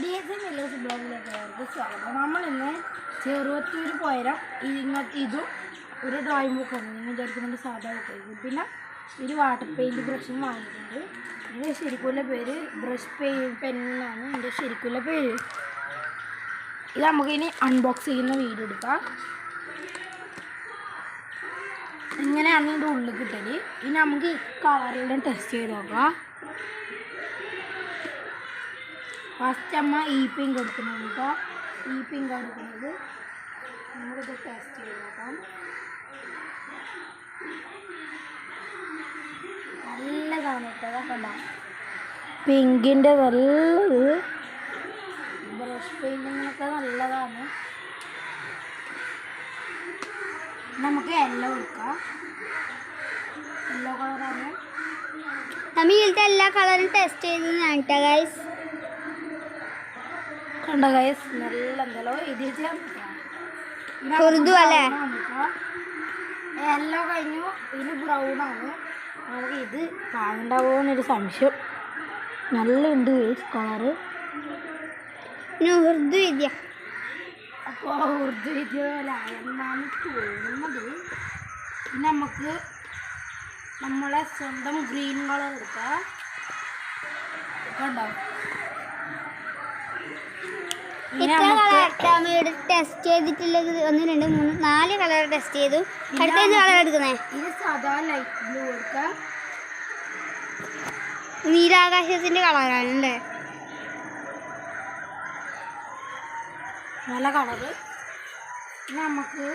Millers ബ്ലോഗിലേക്ക് സ്വാഗതം. നമ്മളിന്ന് ചെറുപത്തൂർ പോയരം. ഇങ്ങനത്തെ ഇതും ഒരു ഡ്രോയിങ് ബുക്കാണ് നിങ്ങൾ വിചാരിക്കുന്നുണ്ട് സാധാ ബുക്കായിരിക്കും പിന്നെ ഒരു വാട്ടർ പെയിന്റ് ബ്രഷും വാങ്ങിയിട്ടുണ്ട്. എന്റെ ശരിക്കുള്ള പേര് ബ്രഷ് പെയിൻ പെന്നാണ് എന്റെ ശരിക്കുള്ള പേര്. ഇത് നമുക്കിനി അൺബോക്സ് ചെയ്യുന്ന വീഡിയോ എടുക്കാം. ഇങ്ങനെയാണ് ഇതിന്റെ ഉള്ളിൽ കിട്ടൽ. ഇനി നമുക്ക് കളറുകളും ടെസ്റ്റ് ചെയ്ത് നോക്കാം. ഫസ്റ്റ് അമ്മ ഈ കൊടുക്കുന്നത് കേട്ടോ. ഈ കൊടുക്കുന്നത്. നമ്മളിത് ടേസ്റ്റ് ചെയ്ത് നോക്കാം നല്ലതാണ് കേട്ടോ കണ്ടോ? പിങ്കിന്റെ നല്ലത് ബ്രഷ് പെയിന്റിങ്ങിനൊക്കെ നല്ലതാണ്. നമുക്ക് യെല്ലോ കൊടുക്കാം. യെല്ലോ കളറാണ് നമ്മൾ ഇതിലത്തെ എല്ലാ കളറും ടെസ്റ്റ് ചെയ്ത് കേട്ടോ ഗൈസ് കണ്ട ഗൈസ് നല്ല എന്തല്ലോ ഇത് ഉറുദു അല്ലേ? യെല്ലോ കഴിഞ്ഞു. ഇത് ബ്രൗൺ ആണ്. നമുക്ക് ഇത് കാണണ്ടാവോന്നൊരു സംശയം. നല്ല ഉണ്ട് ഗൈസ് കളറ് ഉറുദു വിദ്യ അപ്പോൾ ഉറുദു ഇതുപോലെയാണ് തോന്നുന്നത്. പിന്നെ നമുക്ക് നമ്മളെ സ്വന്തം ഗ്രീൻ കളർ എടുക്കാം. കണ്ടോ? ഇനി ഇത്ര കളർ ടെസ്റ്റ് ചെയ്തിട്ടുള്ളത് ഒന്ന് രണ്ട് മൂന്ന് നാല് കളർ ടെസ്റ്റ് ചെയ്തു. അടുത്ത ഏത് കളർ എടുക്കുന്നേ? ഇത് സാധാ ലൈറ്റ് ബ്ലൂ എടുക്കാം. നീലാകാശത്തിന്റെ കളറാണ് അല്ലേ നല്ല കളറ് നമുക്ക്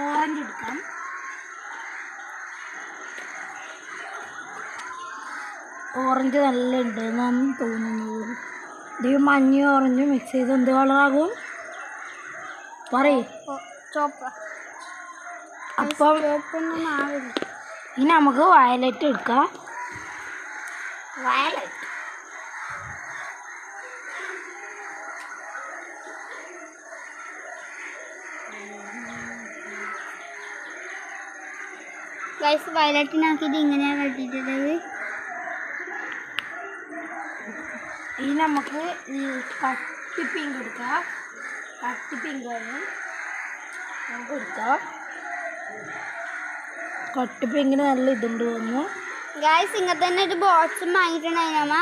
ഓറഞ്ച് എടുക്കാം. ഓറഞ്ച് നല്ല ഉണ്ട് എന്നാണ് തോന്നുന്നത്. ഇത് മഞ്ഞയും ഓറഞ്ചും മിക്സ് ചെയ്ത് എന്ത് കളറാകും പറയ്. അപ്പം ഇനി നമുക്ക് വയലറ്റ് എടുക്കാം. വയലറ്റ് ഗൈസ് വയലറ്റിനാക്കിയിട്ട് ഇങ്ങനെയാണ് കട്ടിട്ടുള്ളത് ഇനി നമുക്ക് ഈ കട്ടി പിങ്ക് എടുക്കാം. കട്ടി പിങ്ക് ആണ്. നമുക്ക് എടുക്കാം. കട്ടി പിങ്കിന് നല്ല ഇതുണ്ട് തോന്നുന്നു. ഗായ്സ് ഇങ്ങനെ തന്നെ ഒരു ബോക്സും വാങ്ങിയിട്ടുണ്ടായിരുന്നു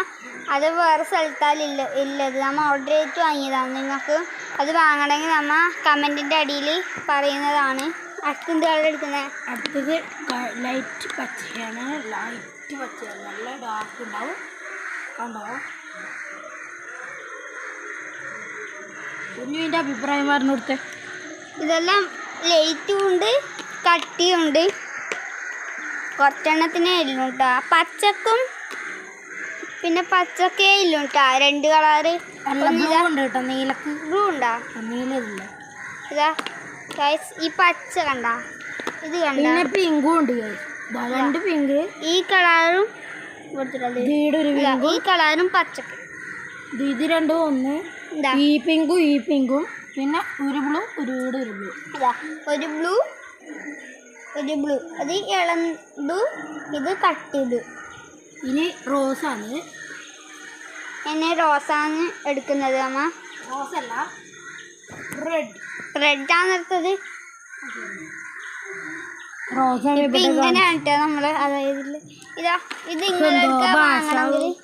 അത് വേറെ സ്ഥലത്താലില്ല ഇല്ലത്. നമ്മൾ ഓർഡർ ചെയ്തിട്ട് വാങ്ങിയതാണ്. നിങ്ങൾക്ക് അത് വാങ്ങണമെങ്കിൽ നമ്മ കമന്റിന്റെ അടിയിൽ പറയുന്നതാണ്. അടുത്ത് എന്ത് കളർ എടുക്കുന്നത് അടുത്തത് ലൈറ്റ് പച്ചയാണ്. ലൈറ്റ് പച്ചയാണ്. നല്ല ഡാർക്ക് ഉണ്ടാവും. കണ്ടോ? കുഞ്ഞുവിന്റെ അഭിപ്രായം പറഞ്ഞു കൊടുത്തേ. ഇതെല്ലാം ലൈറ്റും ഉണ്ട് കട്ടിയുണ്ട് കുറച്ചെണ്ണത്തിന് ഇല്ലു കേട്ടോ പച്ചക്കും പിന്നെ പച്ചക്കേ ഇല്ലു കേട്ടോ രണ്ട് കളറ് ഉണ്ട് കേട്ടോ നീലക്ക് ബ്ലൂ ഉണ്ടോ? നീലയില്ല ഇതാ ഈ പച്ച കണ്ട. ഇത് കണ്ട. പിന്നെ പിങ്കും ഉണ്ട് രണ്ട് പിങ്ക് ഈ കളറും കൊടുത്തിട്ടുള്ളത് ഈ കളറും പച്ചക്ക്. ഇത് രണ്ടും ഒന്ന്. ഈ പിങ്കും ഈ പിങ്കും. പിന്നെ ഒരു ബ്ലൂ ഒരു വീട് ഒരു ബ്ലൂ. ഒരു ബ്ലൂ ഒരു ബ്ലൂ. അത് ഇളം ബ്ലൂ ഇത് കട്ടി ബ്ലൂ. ഇനി റോസാണ് എന്നെ റോസാണ് എടുക്കുന്നത് അമ്മ. റോസല്ല റെഡ് റെഡാണ് എടുത്തത്. ഇവിടെ ഇങ്ങനെയാണ് കേട്ടോ നമ്മൾ അതായത് ഇതാ. ഇത് ഇങ്ങനെ വാങ്ങണമെങ്കിൽ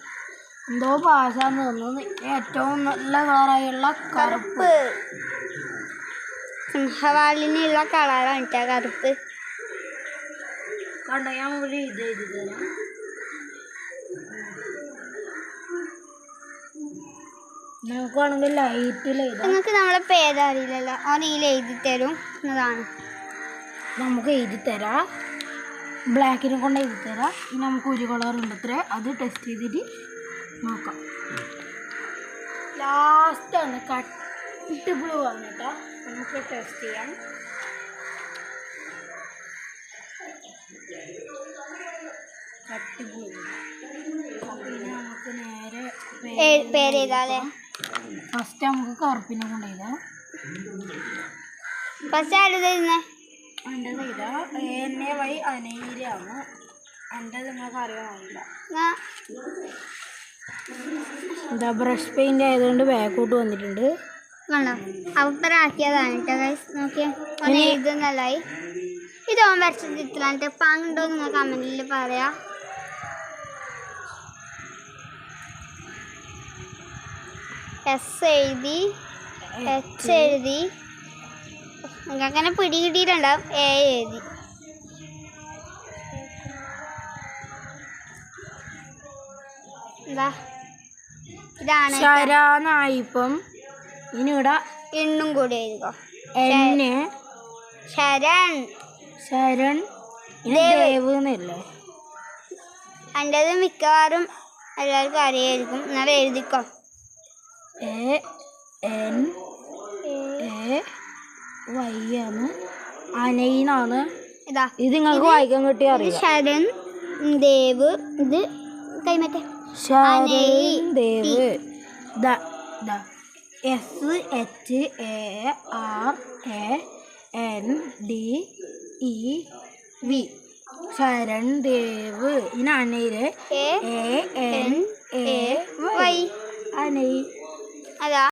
എന്തോ ഭാഷ തോന്നുന്നു. ഏറ്റവും നല്ല കളറായുള്ള കറുപ്പ്. സിംഹവാലിനുള്ള കളറാണ് കേട്ടോ കറുപ്പ്. കണ്ടോ ഞാൻ ഒരു ഇത് എഴുതി തരാം. നമുക്ക് വേണമെങ്കിൽ ലൈറ്റിൽ നിങ്ങൾക്ക് നമ്മളെ പേര് അറിയില്ലല്ലോ. ഇതിൽ എഴുതി തരും എന്നതാണ്. നമുക്ക് എഴുതി തരാ. ബ്ലാക്കിനെ കൊണ്ട് എഴുതി തരാം. ഇനി നമുക്ക് ഒരു കളർ ഉണ്ട് അത്ര അത് ടെസ്റ്റ് ചെയ്തിട്ട് നോക്കാം. ആണ്. കട്ട് ബ്ലൂ ആണ് കേട്ടോ. നമുക്ക് ടെസ്റ്റ് ചെയ്യാം. Cut blue. നമുക്ക് നേരെ പേര് ഫസ്റ്റ് നമുക്ക് കറുപ്പിനെ കൊണ്ട് എഴുതാം. ഫസ്റ്റ് എന്റെ എന്നെ വൈ അനീരാണ് എന്റെ നിങ്ങൾക്ക് അറിയാൻ എന്താ ബ്രഷ് പെയിന്റ് ആയതുകൊണ്ട് ബാക്കോട്ട് വന്നിട്ടുണ്ട്. കണ്ടോ? അവപ്പറ ആക്കിയതാണ് കേട്ടോ ഗൈസ് നോക്കിയേ. ഓൻ ഇനി- എഴുതുന്നല്ലായി ഇത് ഓൻ വരച്ച ചിത്രമാണ് പാങ്ങുണ്ടോ നിങ്ങൾ കമന്റിൽ പറയാ. എസ് എഴുതി എച്ച് എഴുതി. നിങ്ങൾക്ക് അങ്ങനെ പിടി കിട്ടിയിട്ടുണ്ടാവും. എ എഴുതി. എന്താ? ഇതാണ് ഇനി ഇവിടെ എണ്ണും കൂടി എഴുതുക. എന്നെ ശരൺ. ശരൺ. ദേവ്. എന്നല്ലേ? എന്റെത് മിക്കവാറും എല്ലാവർക്കും അറിയായിരിക്കും. എന്നാൽ എഴുതിക്കോ. A N A. വൈ ആണ്. അനൈനാണ്. ഇതാ. ഇത് നിങ്ങൾക്ക് വായിക്കാൻ കിട്ടിയ ശരൺ ദേവ് ഇത് കൈമറ്റേ. ദേവ്. ദ the. S H A R A N D E V. Sharan Dev. ഇനി അനയിൽ A A N A Y. Y. അനയി അതാ.